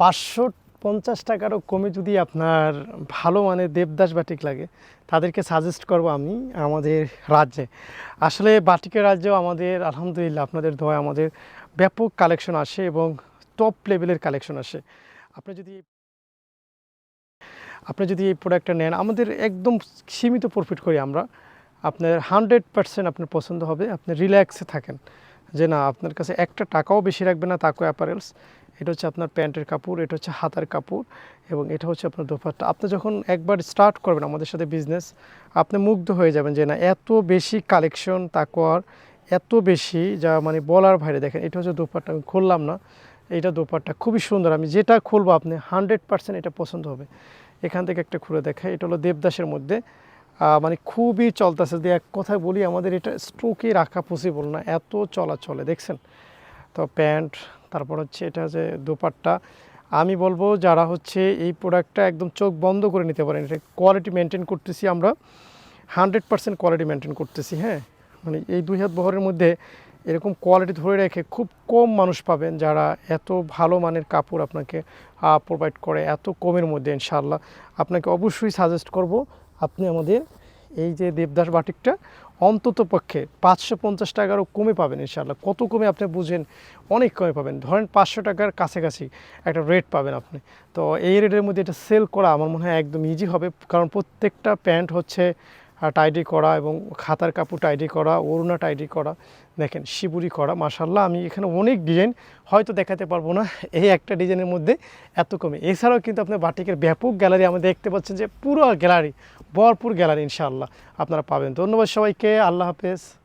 পাঁচশো পঞ্চাশ টাকারও কমে যদি আপনার ভালো মানে দেবদাস বাটিক লাগে, তাদেরকে সাজেস্ট করব আমি আমাদের রাজ্যে। আসলে বাটিকের রাজ্যেও আমাদের, আলহামদুলিল্লাহ, আপনাদের দোয়া আমাদের ব্যাপক কালেকশন আসে এবং টপ লেভেলের কালেকশন আসে। আপনি যদি আপনি যদি এই প্রোডাক্টটা নেন, আমাদের একদম সীমিত প্রফিট করি আমরা। আপনার হান্ড্রেড পার্সেন্ট আপনার পছন্দ হবে, আপনি রিল্যাক্সে থাকেন। যে না, আপনার কাছে একটা টাকাও বেশি রাখবে না তাকো অ্যাপারেলস এটা হচ্ছে আপনার প্যান্টের কাপড়, এটা হচ্ছে হাতার কাপড় এবং এটা হচ্ছে আপনার দোপাট্টা। আপনি যখন একবার স্টার্ট করবেন আমাদের সাথে বিজনেস আপনি মুগ্ধ হয়ে যাবেন যে না, এত বেশি কালেকশন তাকোয়ার এত বেশি যা মানে বলার বাইরে দেখেন, এটা হচ্ছে দোপাট্টা, আমি খুললাম না, এটা দোপাট্টা খুবই সুন্দর, আমি যেটা খুলবো আপনি হান্ড্রেড পার্সেন্ট এটা পছন্দ হবে। এখান থেকে একটা খুলে দেখাই, এটা হলো দেবদাসের মধ্যে মানে খুবই চলতেছে যে এক কথায় বলি আমাদের এটা স্ট্রোকে রাখা পসিবল না, এত চলাচলে, দেখছেন? তো প্যান্ট তারপর হচ্ছে এটা যে দোপাট্টা। আমি বলব যারা হচ্ছে এই প্রোডাক্টটা একদম চোখ বন্ধ করে নিতে পারেন, এটা কোয়ালিটি মেনটেন করতেছি আমরা। হান্ড্রেড পার্সেন্ট কোয়ালিটি মেনটেন করতেছি হ্যাঁ? মানে এই দুই হাত বহরের মধ্যে এরকম কোয়ালিটি ধরে রেখে খুব কম মানুষ পাবেন যারা এত ভালো মানের কাপড় আপনাকে প্রোভাইড করে এত কমের মধ্যে, ইনশাআল্লাহ। আপনাকে অবশ্যই সাজেস্ট করব, আপনি আমাদের এই যে দেবদাস বাটিকটা, অন্তত পক্ষে পাঁচশো পঞ্চাশ টাকারও কমে পাবেন ইনশাআল্লাহ। কত কমে আপনি বুঝেন, অনেক কমে পাবেন। ধরেন পাঁচশো টাকার কাছাকাছি একটা রেট পাবেন আপনি। তো এই রেটের মধ্যে এটা সেল করা আমার মনে হয় একদম ইজি হবে, কারণ প্রত্যেকটা প্যান্ট হচ্ছে টাইডি করা এবং খাতার কাপড় টাইডি করা অরুণা টাইডি করা, দেখেন, শিবুরি করা মাসাল্লাহ আমি এখানে অনেক ডিজাইন হয়তো দেখাতে পারব না, এই একটা ডিজাইনের মধ্যে এত কমে। এছাড়াও কিন্তু আপনার বাটিকের ব্যাপক গ্যালারি আমরা দেখতে পাচ্ছেন যে পুরো গ্যালারি ভরপুর গ্যালারি ইনশাআল্লাহ আপনারা পাবেন। ধন্যবাদ সবাইকে আল্লাহ হাফেজ।